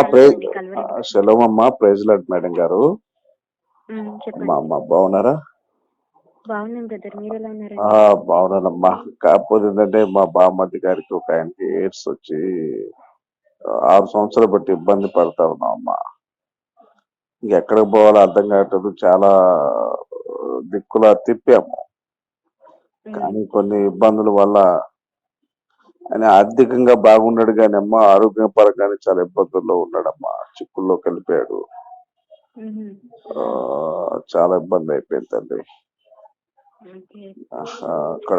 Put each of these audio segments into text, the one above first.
అమ్మ ప్రైజ్. సెలవు అమ్మ ప్రైజ్ లాడ్ మేడం గారు. ఉమ్, అమ్మా బాగున్నారా? బాగున్నానమ్మా. కాకపోతే ఏంటంటే మా బామ్మర్ది గారికి ఒక ఆయనకి ఎయిడ్స్ వచ్చి ఆరు సంవత్సరాలు బట్టి ఇబ్బంది పడతా ఉన్నాం అమ్మా. ఎక్కడికి పోవాలో అర్థం కావట్లేదు. చాలా దిక్కులా తిప్పాము. కానీ కొన్ని ఇబ్బందుల వల్ల ఆయన ఆర్థికంగా బాగున్నాడు కానీ అమ్మ ఆరోగ్య పరంగానే చాలా ఇబ్బందుల్లో ఉన్నాడమ్మా. ఉహు, ఆ, చాలా ఇబ్బంది అయిపోయింది తండ్రి అక్కడ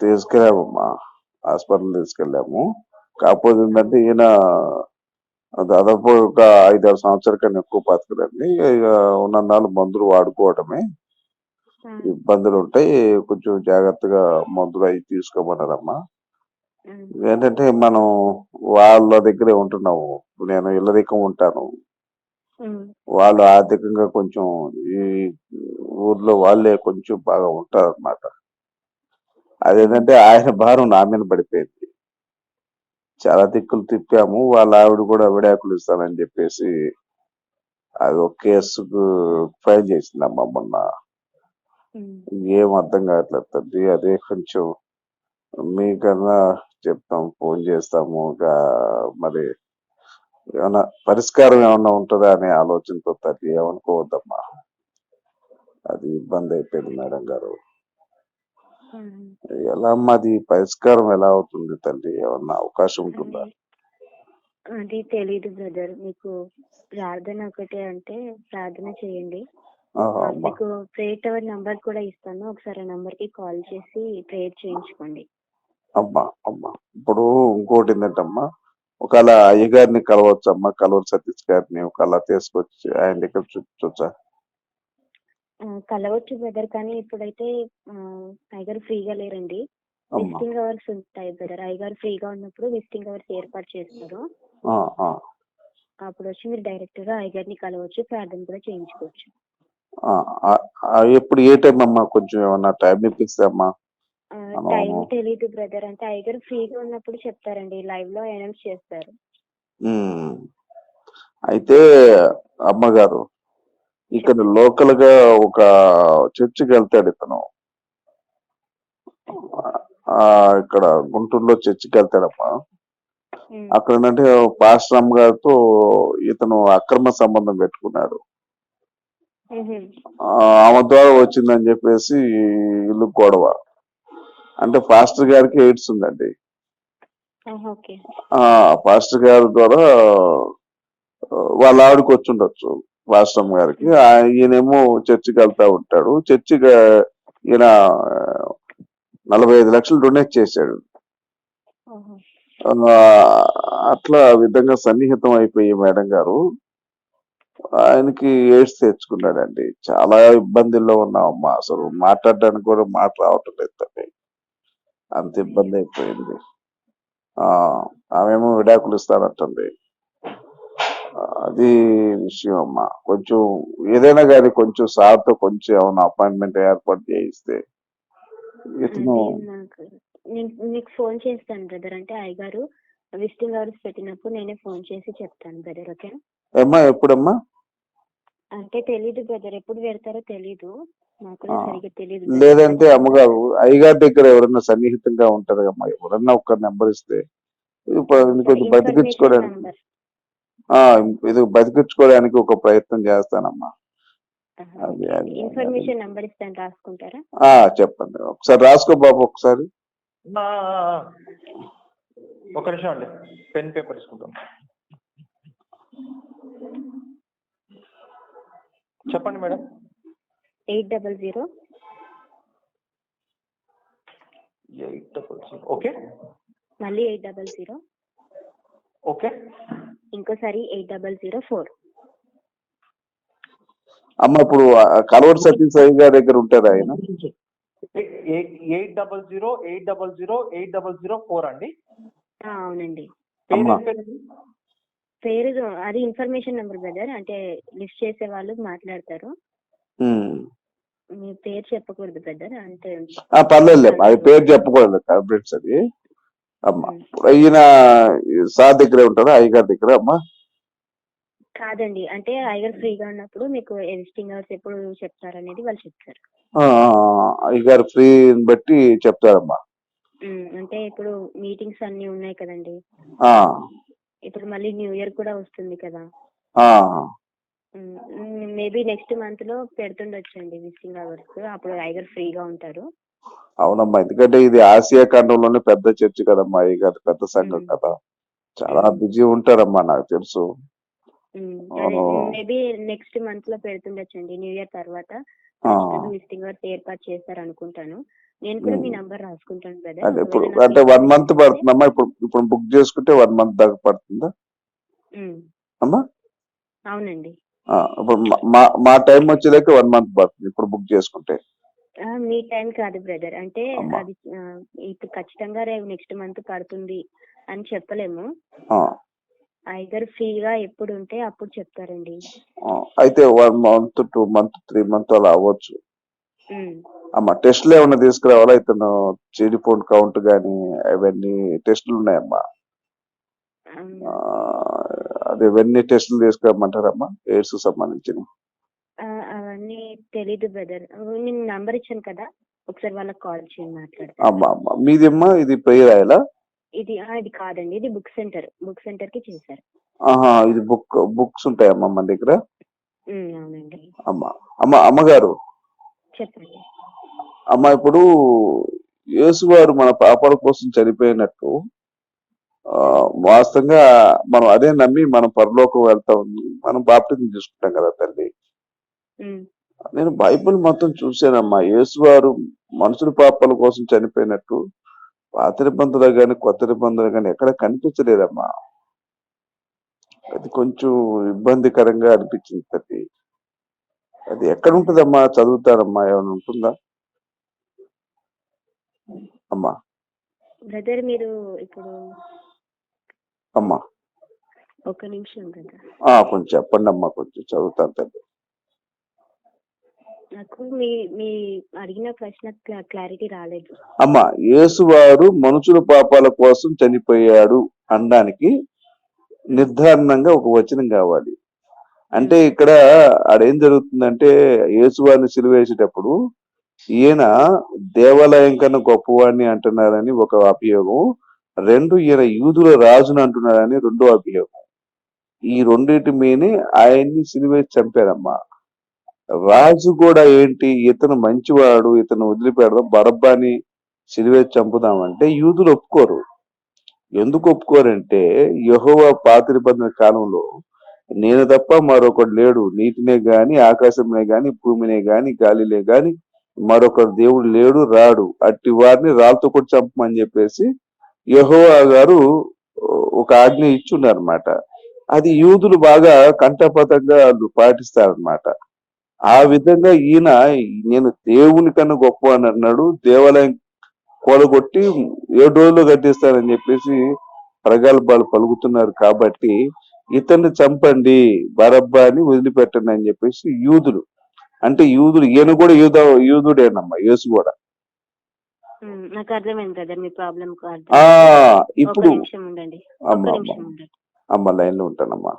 తీసుకెళ్ళామమ్మా. హాస్పిటల్ తీసుకెళ్ళాము. కాకపోతే ఏంటంటే ఈయన దాదాపు ఒక ఐదారు సంవత్సరాల కన్నా ఎక్కువ బతకదండి ఇక ఉన్నన్నాళ్ళు మందులు వాడుకోవడమే. ఇబ్బందులు ఉంటాయి కొంచెం జాగ్రత్తగా మందులు అవి తీసుకోమన్నారమ్మా ఏంటంటే మనం వాళ్ళ దగ్గరే ఉంటున్నాము. నేను ఇళ్ళరికం ఉంటాను. ఉమ్, వాళ్ళు ఆర్థికంగా కొంచెం ఈ ఊర్లో వాళ్ళే కొంచెం బాగా ఉంటారు అనమాట అదేంటంటే ఆయన భారం నా మీద పడిపోయింది. చాలా దిక్కులు తిప్పాము. వాళ్ళ ఆవిడ కూడా విడాకులు ఇస్తానని చెప్పేసి అది ఒక కేసుకు ఫైల్ చేసిందమ్మా మొన్న. ఏం అర్థం కావట్లేదు తండ్రి అదే కొంచెం మీకన్నా చెప్తాం ఫోన్ చేస్తాము. మరి ఏమన్నా పరిష్కారం ఏమన్నా ఉంటుందా అనే ఆలోచనతో తల్లి ఏమనుకోవద్దమ్మా. అది ఇబ్బంది అయిపోయింది మేడం గారు. ఎలా అమ్మా అది? పరిష్కారం ఎలా అవుతుంది తల్లి? ఏమన్నా అవకాశం ఉంటుందా? అది తెలీదు బ్రదర్. మీకు ప్రార్థన ఒకటే అంటే ప్రార్థన చేయండి. మీకు ప్రేయర్ టవర్ నంబర్ కూడా ఇస్తాను. ఒకసారి ఆ నంబర్కి కాల్ చేసి ప్రేయర్ చేయించుకోండి. అమ్మా అమ్మా ఇప్పుడు ఇంకోటి ఏంటంటమ్మా ఒకవేళ అయ్యగారిని కలవచ్చు అమ్మా కలవరు సతీష్ గారిని ఒకవేళ తీసుకొచ్చి ఆయన దగ్గర చూపించవచ్చా? ఆ, కలవచ్చు బ్రదర్ కానీ ఇప్పుడైతే అయ్యగారు ఫ్రీగా లేరండి. విజిటింగ్ అవర్స్ ఉంటాయి బ్రదర్ అయ్యగారు ఫ్రీగా ఉన్నప్పుడు విజిటింగ్ అవర్స్ ఏర్పాటు చేస్తారు. అప్పుడు వచ్చి మీరు డైరెక్ట్గా అయ్యగారిని కలవచ్చు ప్రార్థన కూడా చేయించుకోవచ్చు. ఎప్పుడు ఏ టైం అమ్మా? కొంచెం ఏమన్నా టైం ఇప్పిస్తే అమ్మా. ఆ, అవును. టైం తెలీదు బ్రదర్ అంటే ఫ్రీగా ఉన్నప్పుడు చెప్తారండి. లైవ్లో అనౌన్స్ చేస్తారు. అయితే అమ్మగారు ఇక్కడ లోకల్గా ఒక చర్చికి వెళ్తాడు ఇతను. ఆ ఇక్కడ గుంటూరులో చర్చికి వెళ్తాడమ్మా. అక్కడ ఏంటంటే పాస్టర్ అమ్మ గారితో ఇతను అక్రమ సంబంధం పెట్టుకున్నాడు. ఆమె ద్వారా వచ్చిందని చెప్పేసి ఇల్లు గొడవ. అంటే పాస్టర్ గారికి ఎయిడ్స్ ఉందండి. పాస్టర్ గారి ద్వారా వాళ్ళ ఆవిడకి వచ్చి ఉండొచ్చు అమ్మ గారికి ఈయనేమో చర్చికి వెళ్తా ఉంటాడు. చర్చికి ఈయన నలభై ఐదు లక్షలు డొనేట్ చేశాడు. అట్లా విధంగా సన్నిహితం అయిపోయి మేడం గారు. ఆయనకి ఎయిడ్స్ తెచ్చుకున్నాడండి. చాలా ఇబ్బందుల్లో ఉన్నామమ్మా. అసలు మాట్లాడడానికి కూడా మాట రావటం లేదు తల్లి. అంత ఇబ్బంది అయిపోయింది. ఆ ఆమెమో విడాకులు ఇస్తానంటుంది. అది విషయం అమ్మా కొంచెం ఏదైనా కానీ కొంచెం సార్తో కొంచెం ఏమైనా అపాయింట్మెంట్ ఏర్పాటు చేయిస్తే ఇతను మీకు ఫోన్ చేస్తాను బ్రదర్. అంటే అయ్యగారు విజిటింగ్ అవర్స్ పెట్టినప్పుడు నేనే ఫోన్ చేసి చెప్తాను బ్రదర్ ఓకే? ఏమ్మా ఎప్పుడమ్మా? అంటే తెలీదు బ్రదర్ ఎప్పుడు పెడతారో తెలీదు. నాకు. సరిగ్గా. లేదంటే అమ్మగారు అయ్యగారి దగ్గర ఎవరైనా సన్నిహితంగా ఉంటారు అమ్మా ఎవరన్నా ఒక్క నెంబర్ ఇస్తే. కొంచెం బతికించుకోవడానికి. ఇది బతికించుకోవడానికి ఒక ప్రయత్నం చేస్తానమ్మా. ఇన్ఫర్మేషన్ నంబర్ ఇస్తాను రాసుకుంటారా? ఆ చెప్పండి. ఒకసారి రాసుకో బాబు ఒకసారి. ఒక నిమిషం అండి. పెన్ పేపర్ తీసుకుంటాం. చెప్పండి madam. Eight double zero. Eight double zero okay. మళ్ళీ ఎయిట్ డబల్ జీరో. ఓకే. ఇంకోసారి ఎయిట్ డబల్ జీరో ఫోర్. అమ్మ ఇప్పుడు సతీష్ అయ్య గారి దగ్గర ఉంటారు ఆయన? Eight double zero eight double zero eight double zero four అండి. అవునండి. పేరు అది ఇన్ఫర్మేషన్ నెంబర్ బ్రదర్ అంటే లిస్ట్ చేసే వాళ్ళు మాట్లాడతారు. మీ పేరు చెప్పకూడదు బ్రదర్ అంటే ఆ పర్లేదు అది పేరు చెప్పకూడదు కంప్లీట్స్ అది. అమ్మ ఈయన సార్ దగ్గరే ఉంటారా అయ్యగారి దగ్గర అమ్మా? కాదండి అంటే అయ్యగారు ఫ్రీగా ఉన్నప్పుడు మీకు విజిటింగ్ అవర్స్ ఎప్పుడు చెప్తారనేది వాళ్ళు చెప్తారు. అయ్యగారు ఫ్రీ బట్టి చెప్తారమ్మా. అంటే ఇప్పుడు మీటింగ్స్ అన్ని ఉన్నాయి కదండి. ఇప్పుడు మళ్ళీ న్యూ ఇయర్ కూడా వస్తుంది కదా మేబీ నెక్స్ట్ మంత్లో పెడుతుండొచ్చండి విజిటింగ్ అవర్స్ అప్పుడు అయ్యగారు ఫ్రీగా ఉంటారు అవునమ్మా ఎందుకంటే ఇది ఆసియా ఖండంలోనే పెద్ద చర్చి కదమ్మా అయ్యగారు పెద్ద సంఘం. కదా చాలా. బిజీ ఉంటారమ్మా నాకు తెలుసు. మేబీ నెక్స్ట్ మంత్లో పెడుతుండొచ్చండి న్యూ ఇయర్ తర్వాత. విజిటింగ్ అవర్స్ ఏర్పాటు చేస్తారు అనుకుంటాను నేను కూడా మీ. నంబర్ రాసుకుంటాను అంటే బ్రదర్ ఇప్పుడు అంటే వన్ మంత్ పడుతుందమ్మా ఇప్పుడు ఇప్పుడు బుక్ చేసుకుంటే వన్ మంత్ దాకా పడుతుందా? అమ్మా? అవునండి. ఇప్పుడు మా- మా టైం వచ్చేదాకా వన్ మంత్ పడుతుంది ఇప్పుడు బుక్ చేసుకుంటే. మీ టైం కాదు బ్రదర్ అంటే. అది ఇప్పుడు ఖచ్చితంగా రేపు నెక్స్ట్ మంత్ పడుతుంది అని చెప్పలేము. ఐదర్ ఫ్రీగా ఎప్పుడు ఉంటే అప్పుడు చెప్తారండి. అయితే one month two month three month అలా అవ్వచ్చు. అమ్మా టెస్ట్లు ఏమన్నా తీసుకురావాలా? ఇతను జీడిపోన్ కౌంట్ కానీ అవన్నీ టెస్టులు ఉన్నాయమ్మా. అది ఇవన్నీ టెస్టులు తీసుకురమ్మంటారమ్మా ఎయిడ్స్ సంబంధించిన అవన్నీ తెలీదు బ్రదర్. నేను నంబర్ ఇచ్చాను కదా ఒకసారి వాళ్ళకి కాల్ చేయండి మాట్లాడతాను. అమ్మా అమ్మా మీదమ్మా ఇది ప్రేయర్ రాయాలా ఇది ఆ, ఇది కాదండి ఇది బుక్ సెంటర్ బుక్ సెంటర్కి చేశారు. ఆహా ఇది బుక్ బుక్స్ ఉంటాయమ్మా మన దగ్గర? ఉమ్, అవునండి. అమ్మా అమ్మ అమ్మగారు చెప్పండి. అమ్మ ఇప్పుడు యేసువారు మన పాపాల కోసం చనిపోయినట్టు వాస్తవంగా మనం అదే నమ్మి మనం పరలోకం వెళ్తాం మనం బాప్తిజం తీసుకుంటాం కదా తల్లి. నేను బైబిల్ మొత్తం చూశానమ్మా. యేసువారు మనుషుల పాపాల కోసం చనిపోయినట్టు పాత నిబంధనలు కానీ కొత్త నిబంధనలు కానీ ఎక్కడ కనిపించలేదమ్మా. అది కొంచెం ఇబ్బందికరంగా అనిపించింది తల్లి. అది ఎక్కడ ఉంటుందమ్మా చదువుతారమ్మా? ఏమైనా ఉంటుందా? అమ్మా. బ్రదర్ మీరు ఇప్పుడు అమ్మా. ఒక నిమిషం కదా. ఆ కొంచెం చెప్పండి అమ్మా కొంచెం చదువుతాను తల్లి. నాకు మీ మీ అడిగిన ప్రశ్న క్లారిటీ రాలేదు. అమ్మా యేసువారు మనుషుల పాపాల కోసం చనిపోయాడు అనడానికి నిర్ధారణంగా ఒక వచనం కావాలి. అంటే ఇక్కడ ఆడేం జరుగుతుందంటే యేసువారిని సిలువేసేటప్పుడు ఈయన దేవాలయం కన్నా గొప్పవాడిని అంటున్నారని ఒక అభియోగం రెండు ఈయన యూదుల రాజును అంటున్నారని రెండో అభియోగం. ఈ రెండింటి మీనే ఆయన్ని సిలివేసి చంపారమ్మా. రాజు కూడా ఏంటి ఇతను మంచివాడు ఇతను వదిలిపెడదాం బరబ్బాని సిలివేసి చంపుదామంటే యూదులు ఒప్పుకోరు. ఎందుకు ఒప్పుకోరంటే యహోవ పాతిరి నిబంధన కాలంలో నేను తప్ప మరొకడు లేడు. నీటినే గాని ఆకాశంనే గాని భూమినే గాని గాలిలే గాని మరొకరు దేవుడు లేడు రాడు. అట్టి వారిని రాళ్ళతో కూడా చంపమని చెప్పేసి యహోవా గారు ఒక ఆజ్ఞ ఇచ్చున్నారన్నమాట. అది యూదులు బాగా కంఠపతంగా వాళ్ళు పాటిస్తారన్నమాట. ఆ విధంగా ఈయన నేను దేవుని కన్నా గొప్ప అని అన్నాడు. దేవాలయం కూలగొట్టి ఏడు రోజుల్లో కట్టిస్తానని చెప్పేసి ప్రగల్భాలు పలుకుతున్నారు కాబట్టి ఇతన్ని చంపండి బరబ్బాని వదిలిపెట్టండి అని చెప్పేసి యూదులు. అంటే యూదులు ఈయన కూడా యూద యూదుడేనమ్మా యేసు కూడా. నాకు అర్థమైంది మీ ప్రాబ్లం ఇప్పుడు అమ్మ అమ్మ. లైన్లో ఉంటానమ్మా.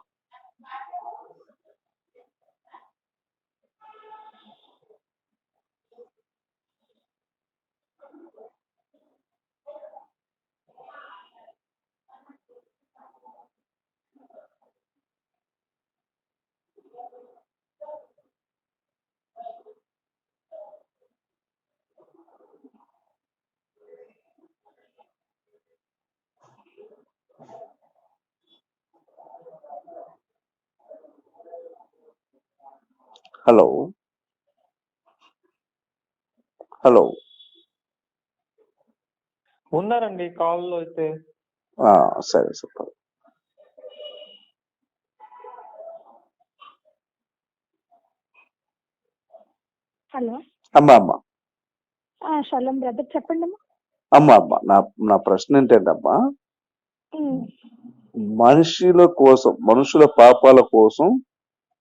హలో? హలో? ఉన్నారండి కాల్లో అయితే. ఆ, సరే సూపర్. హలో? అమ్మ అమ్మ. షలం బ్రదర్ చెప్పండి అమ్మా. అమ్మ అమ్మ నా నా ప్రశ్న ఏంటంటమ్మా? మనుషుల కోసం మనుషుల పాపాల కోసం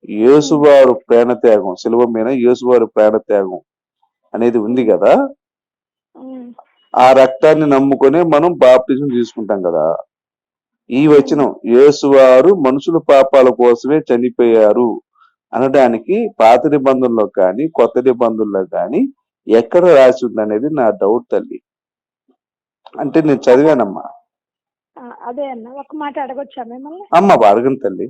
యేసువారు ప్రాణత్యాగం శిలువ మీద యేసువారు ప్రాణత్యాగం అనేది ఉంది కదా? ఆ రక్తాన్ని నమ్ముకొని మనం బాప్తిజం తీసుకుంటాం కదా? ఈ వచనం యేసువారు మనుషుల పాపాల కోసమే చనిపోయారు అనడానికి పాత నిబంధనలో కానీ కొత్త నిబంధనలో కానీ ఎక్కడ రాసి ఉందనేది నా డౌట్ తల్లి. అంటే నేను చదివానమ్మా. అదే అన్న ఒక మాట అడగొచ్చా మిమ్మల్ని? అమ్మ అడగను తల్లి.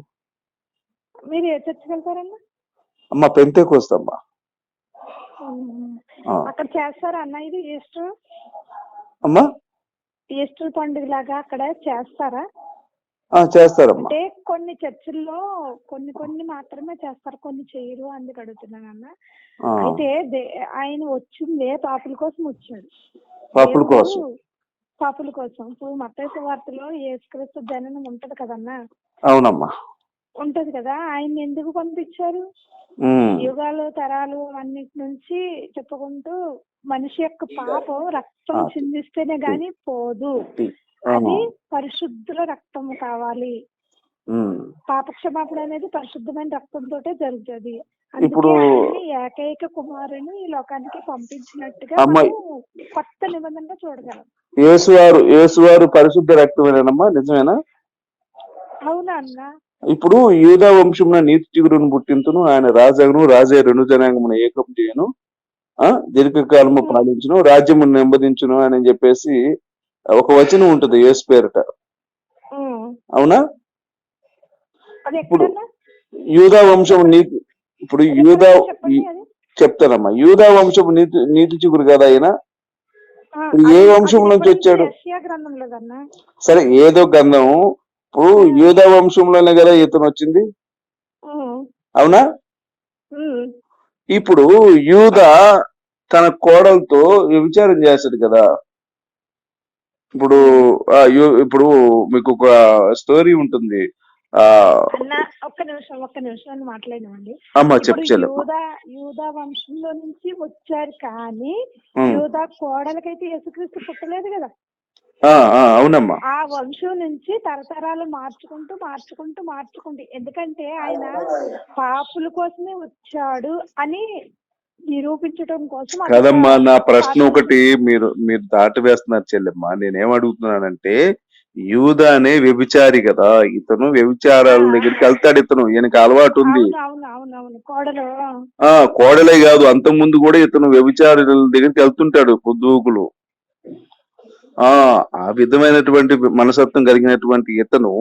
మీరు ఏ చర్చికి వెళ్తారన్న అమ్మ పెంతేకొస్తమ్మా ఉమ్. ఆ. అక్కడ చేస్తారా అన్న ఇది ఈస్టర్? అమ్మా? ఈస్టర్ పండుగ లాగా అక్కడ చేస్తారా? చేస్తారమ్మా. అంటే కొన్ని చర్చిల్లో కొన్ని కొన్ని మాత్రమే చేస్తారు కొన్ని చేయరు అందుకు అడుగుతున్నాను అన్న. అయితే ఆయన వచ్చిందే పాపుల కోసం వచ్చాడు. దేవుడు కోసం. పాపుల కోసం. ఇప్పుడు మత్తయి వార్తలో యేసుక్రీస్తు జననం ఉంటది కదన్నా? అవునమ్మా. ఉంటది కదా ఆయన ఎందుకు పంపించారు? యుగాలు తరాలు అన్నిటి నుంచి చెప్పుకుంటూ మనిషి యొక్క పాపం రక్తం. చిందిస్తేనే గాని పోదు. అది పరిశుద్ధుల రక్తం కావాలి. ఉమ్. పాప క్షమాపణ అనేది పరిశుద్ధమైన రక్తంతో జరుగుతుంది. ఇప్పుడు- ఏకైక కుమారుని ఈ లోకానికి పంపించినట్టుగా కొత్త నిబంధనగా చూడగలం. యేసువారు యేసువారు పరిశుద్ధ రక్తమేనమ్మా నిజమేనా? అవునా అన్న? ఇప్పుడు యూదా వంశమున నీతి చిగురును పుట్టింతును. ఆయన రాజాగును రాజే రెండు జనాంగమున ఏకం చేయను. ఆ దీర్ఘకాలము పాలించును రాజ్యము నెమ్మదించును అని చెప్పేసి ఒక వచనం ఉంటుంది యేసు పేరట. అవునా? ఇప్పుడు యూదా వంశం నీతి ఇప్పుడు యూదా చెప్తానమ్మా. యూదా వంశము నీతి నీతి చిగురు కదా ఆయన? ఏ వంశం నుంచి వచ్చాడు? సరే ఏదో గంధం ఇప్పుడు యూదా వంశంలోనే కదా ఇతను వచ్చింది? అవునా? ఇప్పుడు యూద తన కోడలతో వ్యభిచారం చేస్తాడు కదా. ఇప్పుడు ఇప్పుడు మీకు ఒక స్టోరీ ఉంటుంది. ఒక్క నిమిషం ఒక్క నిమిషం మాట్లాడినామండి అమ్మ యూదా యూదా వంశంలో నుంచి వచ్చారు కానీ. యూదా కోడలకైతే యేసుక్రీస్తు పుట్టలేదు కదా. అవునమ్మా. ఆ వంశం నుంచి తరతరాలు మార్చుకుంటూ మార్చుకుంటూ మార్చుకుంటూ. ఎందుకంటే ఆయన పాపుల కోసమే వచ్చాడు అని నిరూపించడం కోసం కదమ్మా నా ప్రశ్న ఒకటి మీరు మీరు దాటి వేస్తున్నారు చెల్లెమ్మ. నేనేం అడుగుతున్నానంటే యూద అనే వ్యభిచారి కదా ఇతను వ్యభిచారాల దగ్గరికి వెళ్తాడు ఇతను. ఈయనకి అలవాటు ఉంది. కోడలే కాదు అంత ముందు కూడా ఇతను వ్యభిచారుల దగ్గరికి వెళ్తుంటాడు పొద్దుకులు ఆ ఆ విధమైనటువంటి మనసత్వం కలిగినటువంటి ఇతను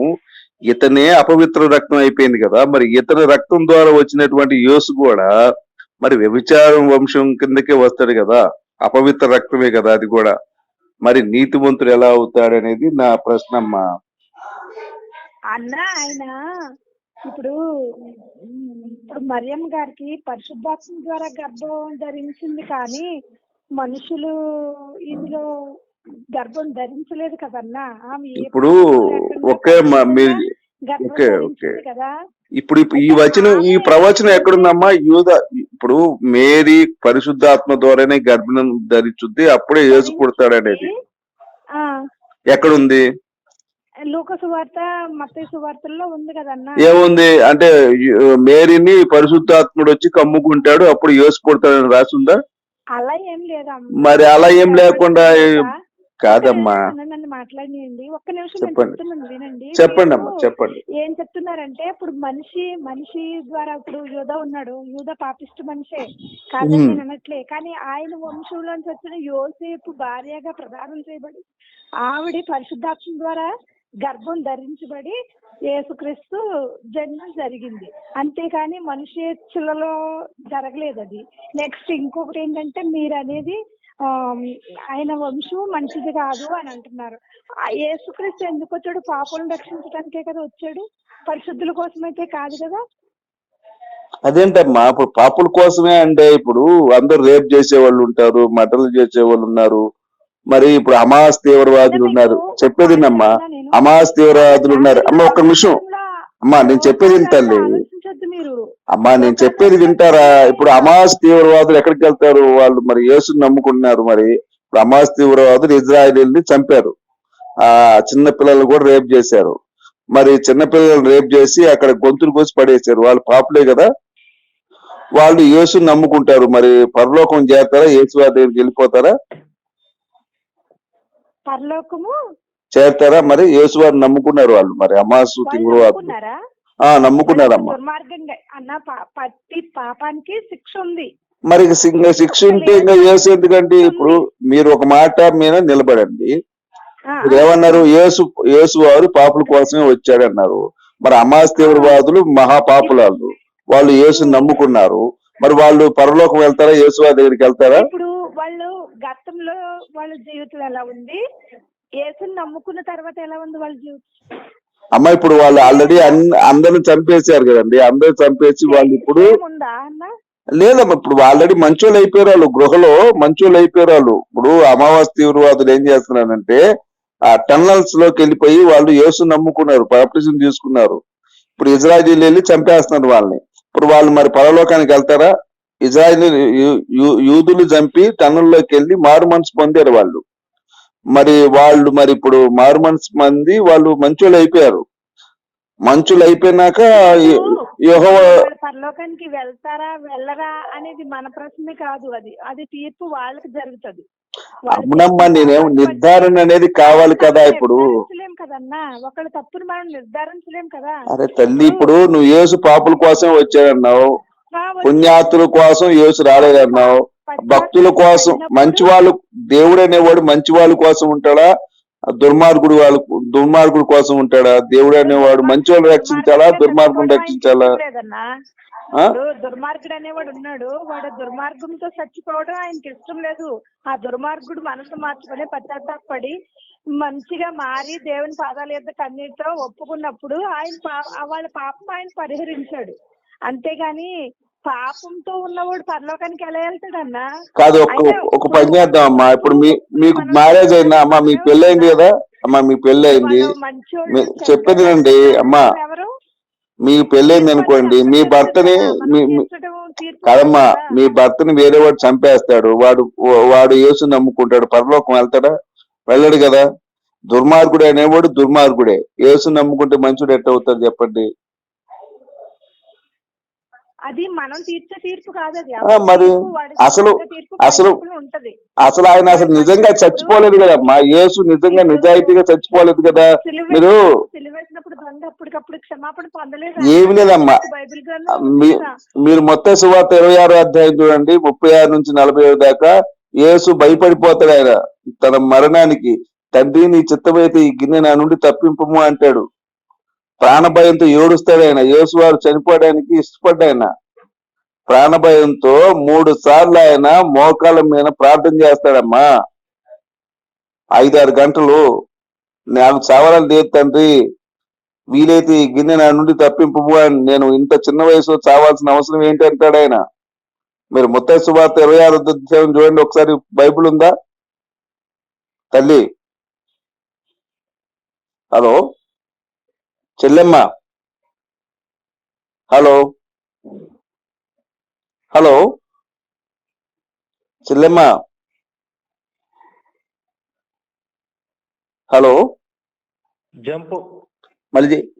ఇతనే అపవిత్ర రక్తం అయిపోయింది కదా మరి ఇతని రక్తం ద్వారా వచ్చినటువంటి యోసు కూడా మరి వ్యభిచారం వంశం కిందకే వస్తాడు కదా అపవిత్ర రక్తమే కదా అది కూడా. మరి నీతివంతుడు ఎలా అవుతాడు అనేది నా ప్రశ్న అమ్మా. అన్న ఆయన ఇప్పుడు ఇప్పుడు మరియం గారికి పరిశుద్ధాత్మ ద్వారా గర్భం ధరించింది కానీ మనుషులు ఇందులో గర్భం ధరించలేదు కదన్నా. ఇప్పుడు ఓకే, ఓకే. కదా. ఇప్పుడు ఇప్పు- ఈ వచనం ఈ ప్రవచనం ఎక్కడుందమ్మా? యూద ఇప్పుడు మేరీ పరిశుద్ధాత్మ ద్వారానే గర్భం ధరించుద్ది అప్పుడే యేసు పుడతాడు అనేది ఎక్కడుంది? లూక సువార్త మత్తయి సువార్తల్లో ఉంది కదన్నా. ఏముంది? అంటే మేరీని పరిశుద్ధాత్ముడు వచ్చి కమ్ముకుంటాడు అప్పుడు యేసు పుడతాడని రాసుందా? అలా ఏం లేదా మరి అలా ఏం లేకుండా కాదమ్మా. నన్ను మాట్లాడియండి ఒక్క నిమిషం. చెప్తున్నాను వినండి. చెప్పండి అమ్మా చెప్పండి. ఏం చెప్తున్నారంటే ఇప్పుడు మనిషి మనిషి ద్వారా ఇప్పుడు యూద ఉన్నాడు. యూద పాపిస్ట్ మనిషే. కాదని. నేను అనట్లే. కానీ ఆయన వంశంలోంచి వచ్చిన యోసేపు భార్యగా ప్రదానం చేయబడి ఆవిడ పరిశుద్ధాత్మ ద్వారా గర్భం ధరించబడి యేసుక్రీస్తు జన్మ జరిగింది. అంతేకాని మనిషి చిల్లలో జరగలేదు అది. నెక్స్ట్ ఇంకొకటి ఏంటంటే మీరు అనేది ఆయన వంశం మంచిది కాదు అని అంటున్నారు. యేసుక్రీస్తు ఎందుకు వచ్చాడు? పాపలను రక్షించడానికే కదా వచ్చాడు? పరిశుద్ధుల కోసమైతే కాదు కదా? అదేంటమ్మా? ఇప్పుడు పాపుల కోసమే అంటే ఇప్పుడు అందరు రేప్ చేసే వాళ్ళు ఉంటారు మటన్లు చేసే వాళ్ళు ఉన్నారు. మరి ఇప్పుడు అమాస్ తీవ్రవాదులు ఉన్నారు. చెప్పేది అమ్మా అమాస్ తీవ్రవాదులు ఉన్నారు. అమ్మ ఒక్క నిమిషం. అమ్మా నేను చెప్పేది తల్లి మీరు అమ్మా నేను చెప్పేది వింటారా? ఇప్పుడు అమాస్ తీవ్రవాదులు ఎక్కడికి వెళ్తారు? వాళ్ళు మరి యేసుని నమ్ముకుంటున్నారు మరి. ఇప్పుడు అమాస్ తీవ్రవాదులు ఇజ్రాయేలీని చంపారు. ఆ చిన్న పిల్లలు కూడా రేప్ చేశారు. మరి చిన్న పిల్లలు రేప్ చేసి అక్కడ గొంతులు కోసి పడేశారు. వాళ్ళు పాపులే కదా. వాళ్ళు యేసుని నమ్ముకుంటారు. మరి పరలోకం చేస్తారా యేసు వారి దగ్గరికి వెళ్ళిపోతారా? పరలోకము? చేరుతారా? మరి యేసు వారిని నమ్ముకున్నారు వాళ్ళు. మరి అమాసు ఆ నమ్ముకున్నారమ్మా. దుర్మార్గంగా అన్న ప్రతి పాపానికి శిక్ష ఉంది. మరి శిక్ష ఉంటే ఇంకా యేసు ఎందుకంటే ఇప్పుడు మీరు ఒక మాట మీద నిలబడండి. ఏమన్నారు? యేసు యేసు వారు పాపుల కోసమే వచ్చాడన్నారు. మరి అమాస్ తీవ్రవాదులు మహాపాపులాలు. వాళ్ళు యేసుని నమ్ముకున్నారు. మరి వాళ్ళు పరలోకం వెళ్తారా? యేసు వారి దగ్గరికి వెళ్తారా? ఇప్పుడు వాళ్ళు గతంలో వాళ్ళ జీవితం ఎలా ఉంది? యేసుని నమ్ముకున్న తర్వాత ఎలా ఉంది వాళ్ళ జీవితం? అమ్మ ఇప్పుడు వాళ్ళు ఆల్రెడీ అందరిని చంపేశారు కదండి. అందరూ చంపేసి వాళ్ళు ఇప్పుడు లేదమ్మా ఇప్పుడు ఆల్రెడీ మంచోళ్ళు అయిపోయారు వాళ్ళు. గృహలో మంచోళ్ళు అయిపోయారు వాళ్ళు. ఇప్పుడు అమావాస్య తీవ్రవాదులు ఏం చేస్తున్నారంటే ఆ టన్నల్స్లోకి వెళ్ళిపోయి వాళ్ళు యేసు నమ్ముకున్నారు బాప్టిజం తీసుకున్నారు. ఇప్పుడు ఇజ్రాయిల్ వెళ్ళి చంపేస్తున్నారు వాళ్ళని. ఇప్పుడు వాళ్ళు మరి పరలోకానికి వెళ్తారా? ఇజ్రాయిల్ యూదులు చంపి టన్నుల్లోకి వెళ్ళి మారు మనసు పొందారు వాళ్ళు. మరి వాళ్ళు మరి ఇప్పుడు మారు మనసు మంది వాళ్ళు మంచోళ్ళు అయిపోయారు. మంచులు అయిపోయినాక పరలోకానికి వెళ్తారా వెళ్ళరా అనేది మన ప్రశ్నే కాదు అది. అది తీర్పు వాళ్ళకి జరుగుతుంది. అవునమ్మా నేనేం నిర్ధారణ అనేది కావాలి కదా ఇప్పుడు. కదన్నా? ఒకళ్ళ తప్పును మనం నిర్ధారించలేం కదా? అరే తల్లి ఇప్పుడు నువ్వు యేసు పాపుల కోసం వచ్చాడన్నావు పుణ్యాతుల కోసం యేసు రాలేదన్నావు. భక్తుల కోసం మంచి వాళ్ళు దేవుడు అనేవాడు మంచి వాళ్ళ కోసం ఉంటాడా? దుర్మార్గుడు వాళ్ళ దుర్మార్గుడు కోసం ఉంటాడా? దేవుడు అనేవాడు మంచి వాళ్ళు రక్షించాలా దుర్మార్గుని రక్షించాలా? దుర్మార్గుడు అనేవాడు ఉన్నాడు. వాడు దుర్మార్గంతో చచ్చిపోవడం ఆయనకి ఇష్టం లేదు. ఆ దుర్మార్గుడు మనసు మార్చుకొని పశ్చాత్తాపడి మంచిగా మారి దేవుని పాదాల యొక్క కన్నీటితో ఒప్పుకున్నప్పుడు ఆయన వాళ్ళ పాపం ఆయన పరిహరించాడు. అంతేగాని పాపంతో ఉన్నవాడు పరలోకానికి ఎలా వెళ్తాడన్నా? కాదు ఒక ఒక పని చేద్దాం అమ్మా ఇప్పుడు మీ మీకు మ్యారేజ్ అయిందా? అమ్మా మీకు పెళ్ళి అయింది కదా? అమ్మా మీ పెళ్ళి అయింది మీ- చెప్పేది వినండి, అమ్మా. మీకు పెళ్ళి అయింది అనుకోండి. మీ భర్తని మీ మీ- కాదమ్మా కదా. మీ భర్తని వేరే వాడు చంపేస్తాడు. వాడు వాడు యేసు నమ్ముకుంటాడు. పరలోకం వెళ్తాడా? వెళ్ళడు కదా. దుర్మార్గుడు అనేవాడు దుర్మార్గుడే. యేసు నమ్ముకుంటే మంచుడు ఎట్ట అవుతాడు చెప్పండి. అది మనం తీర్చే తీర్పు కాదు అది. మరి అసలు- అసలు- అసలు ఆయన అసలు నిజంగా చచ్చిపోలేదు కదమ్మా యేసు నిజంగా నిజాయితీగా చచ్చిపోలేదు కదా. మీరు ఏమి లేదమ్మా? మీరు మొత్తం సువార్త ఇరవై ఆరో అధ్యాయం చూడండి. ముప్పై ఆరు నుంచి నలభై ఏడు దాకా యేసు భయపడిపోతాడు ఆయన తన మరణానికి. తండ్రి నీ చిత్తమైతే ఈ గిన్నె నా నుండి తప్పింపము అంటాడు. ప్రాణభయంతో ఏడుస్తాడు ఆయన. యేసు వారు చనిపోవడానికి ఇష్టపడ్డాయన ప్రాణభయంతో మూడు సార్లు ఆయన మోకాళ్ళ మీద ప్రార్థన చేస్తాడమ్మా. ఐదారు గంటలు నాకు చావరాలు లేదు తండ్రి. వీలైతే ఈ గిన్నె నా నుండి తప్పింపు అని నేను ఇంత చిన్న వయసులో చావాల్సిన అవసరం ఏంటి అంటాడు ఆయన. మీరు ముత్తై సువార్త ఇరవై ఆరు చూడండి. ఒకసారి బైబిల్ ఉందా? తల్లి. హలో? చెల్లెమ్మ. హలో. హలో. చెల్లెమ్మ. హలో. జంప్. మళ్ళీ.